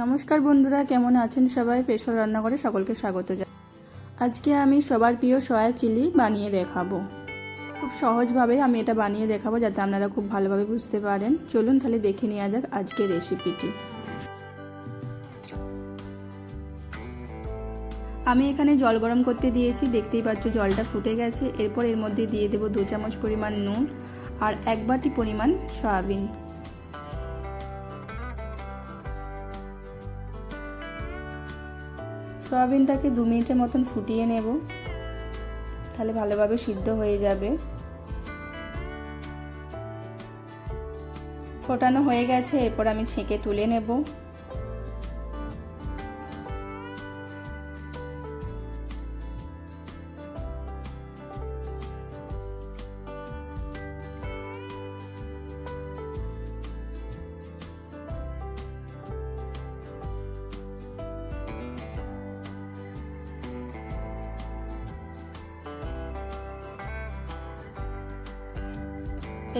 নমস্কার বন্ধুরা, কেমন আছেন সবাই? পেশর রান্নাঘরে সকলকে স্বাগত জানাই। আজকে আমি সবার প্রিয় সয়া চিলি বানিয়ে দেখাবো। খুব সহজভাবে আমি এটা বানিয়ে দেখাবো যাতে আপনারা খুব ভালোভাবে বুঝতে পারেন। চলুন তাহলে দেখে নেওয়া যাক আজকের রেসিপিটি আমি এখানে জল গরম করতে দিয়েছি, দেখতেই পাচ্ছ জলটা ফুটে গেছে। এরপর এর মধ্যে দিয়ে দেবো দু চামচ পরিমাণ নুন আর এক বাটি পরিমাণ সয়াবিন। সয়াবিনটাকে দু মিনিটের মতন ফুটিয়ে নেব। তাহলে ভালোভাবে সিদ্ধ হয়ে যাবে। ফোটানো হয়ে গেছে, এরপর আমি ছেঁকে তুলে নেব।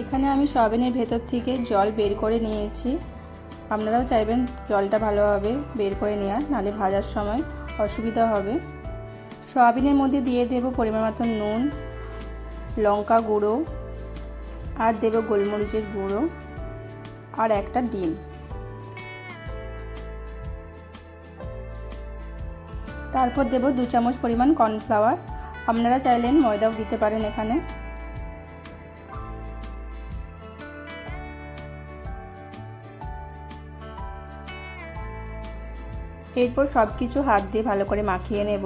এখানে আমি সয়াবিনের ভেতর থেকে জল বের করে নিয়েছি। আপনারাও চাইবেন জলটা ভালোভাবে বের করে নেওয়ার নালে ভাজার সময় অসুবিধা হবে। সয়াবিনের মধ্যে দিয়ে দেব পরিমাণ মতো নুন, লঙ্কা গুঁড়ো, আর দেব গোলমরিচের গুঁড়ো, আর একটা ডিম। তারপর দেব দু চামচ পরিমাণ কর্নফ্লাওয়ার। আপনারা চাইলেন ময়দাও দিতে পারেন এখানে। এরপর সব কিছু হাত দিয়ে ভালো করে মাখিয়ে নেব।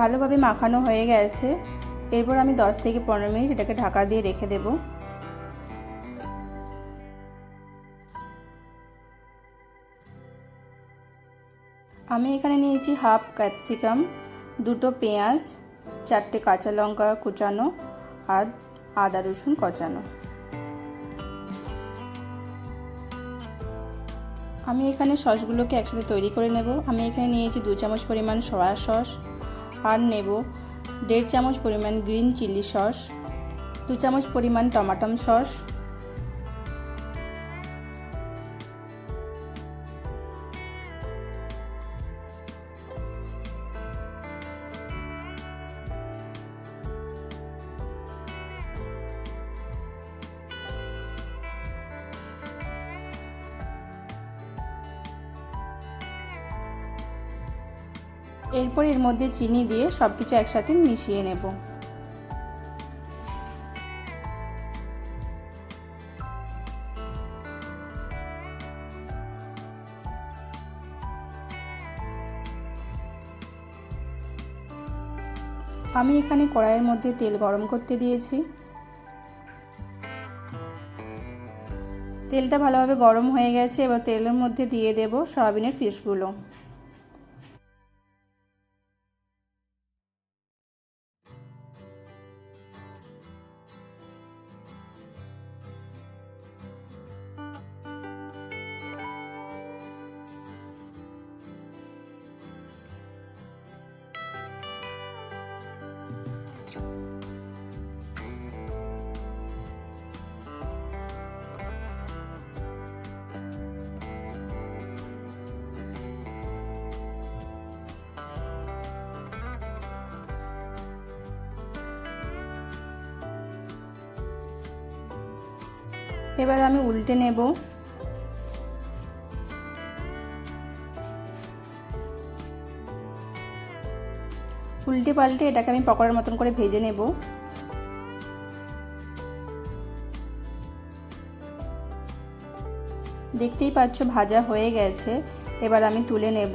ভালোভাবে মাখানো হয়ে গেছে। এরপর আমি 10 থেকে পনেরো মিনিট এটাকে ঢাকা দিয়ে রেখে দেব। আমি এখানে নিয়েছি হাফ ক্যাপসিকাম, দুটো পেঁয়াজ, চারটে কাঁচা লঙ্কা কুচানো আর আদা রসুন কচানো। আমি এখানে সসগুলোকে একসাথে তৈরি করে নেব। আমি এখানে নিয়েছি দু চামচ পরিমাণ সয়া সস আর নেব দেড় চামচ পরিমাণ গ্রিন চিলি সস দু চামচ পরিমাণ টমাটম সস এরপর এর মধ্যে চিনি দিয়ে সব কিছু একসাথে মিশিয়ে নেব। আমি এখানে কড়াইয়ের মধ্যে তেল গরম করতে দিয়েছি। তেলটা ভালোভাবে গরম হয়ে গেছে, এবার তেলের মধ্যে দিয়ে দেব সয়াবিনের ফিশগুলো। এবার আমি উল্টে নেব। উল্টে পাল্টে এটাকে আমি পকোড়ার মতন করে ভেজে নেব। দেখতেই পাচ্ছ ভাজা হয়ে গেছে। এবার আমি তুলে নেব।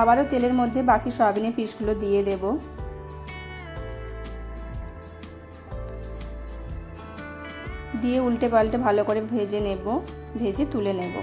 আবারও তেলের মধ্যে বাকি সয়াবিনের পিসগুলো দিয়ে দেব। দিয়ে উল্টে পাল্টে ভালো করে ভেজে নেব, ভেজে তুলে নেব।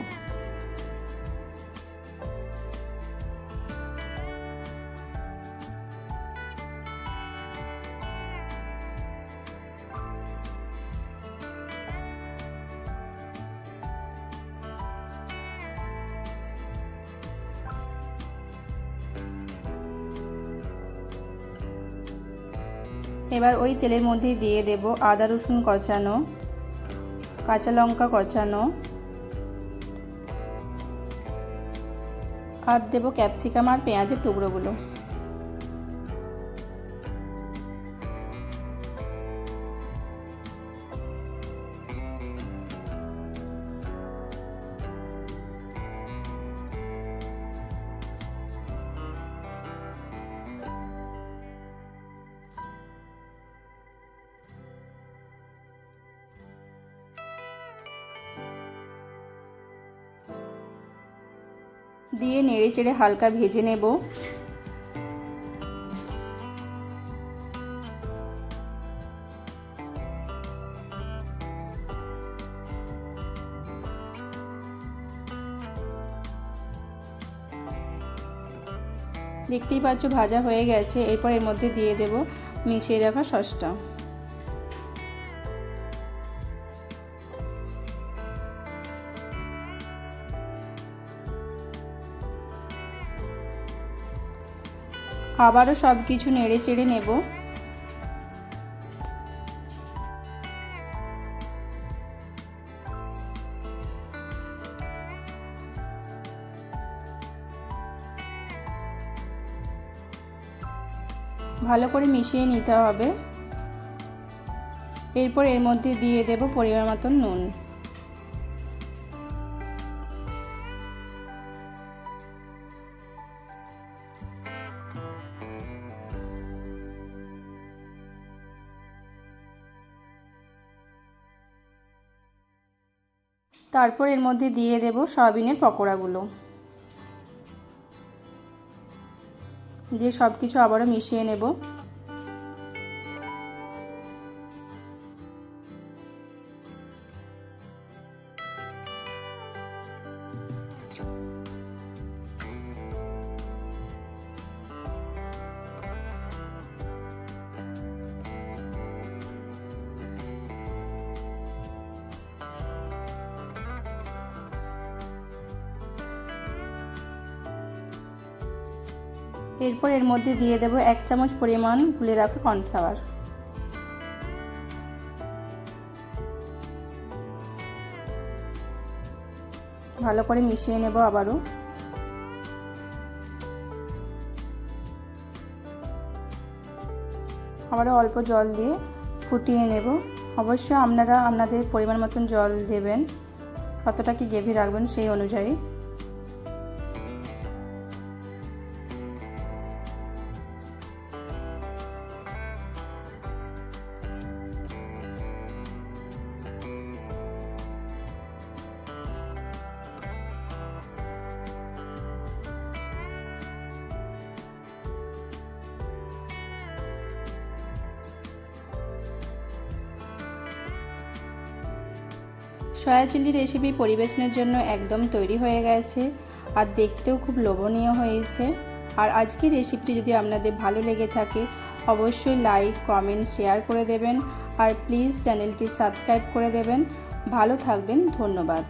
এবার ওই তেলের মধ্যে দিয়ে দেব আদা, রসুন কচানো, কাঁচা লঙ্কা কচানো, আর দেবো ক্যাপসিকাম আর পেঁয়াজের টুকরোগুলো। দিয়ে নেড়ে চেড়ে হালকা ভেজে নেব। দেখতেই পাচ্ছ, ভাজা হয়ে গেছে। এরপর এর মধ্যে দিয়ে দেব মিশিয়ে রাখা সসটা। আবারও সব কিছু নেড়ে চেড়ে নেব। ভালো করে মিশিয়ে নিতে হবে। এরপর এর মধ্যে দিয়ে দেব পরিমাণ মতন নুন। তারপর এর মধ্যে দিয়ে দেব সয়াবিনের পকোড়াগুলো। দিয়ে সব কিছু আবারও মিশিয়ে নেব। এরপর এর মধ্যে দিয়ে দেব এক চামচ পরিমাণ গুলে রাখা কর্নফ্লাওয়ার। ভালো করে মিশিয়ে নেব আবারও। আবারও অল্প জল দিয়ে ফুটিয়ে নেব। অবশ্যই আপনারা আপনাদের পরিমাণ মতন জল দেবেন, কতটা কি গ্রেভি রাখবেন সেই অনুযায়ী। সয়া চিলি রেসিপি পরিবেশনের জন্য একদম তৈরি হয়ে গেছে আর দেখতেও খুব লোভনীয় হয়েছে। আর আজকের রেসিপিটি যদি আপনাদের ভালো লেগে থাকে, অবশ্যই লাইক কমেন্ট শেয়ার করে দেবেন। আর প্লিজ চ্যানেলটি সাবস্ক্রাইব করে দেবেন। ভালো থাকবেন, ধন্যবাদ।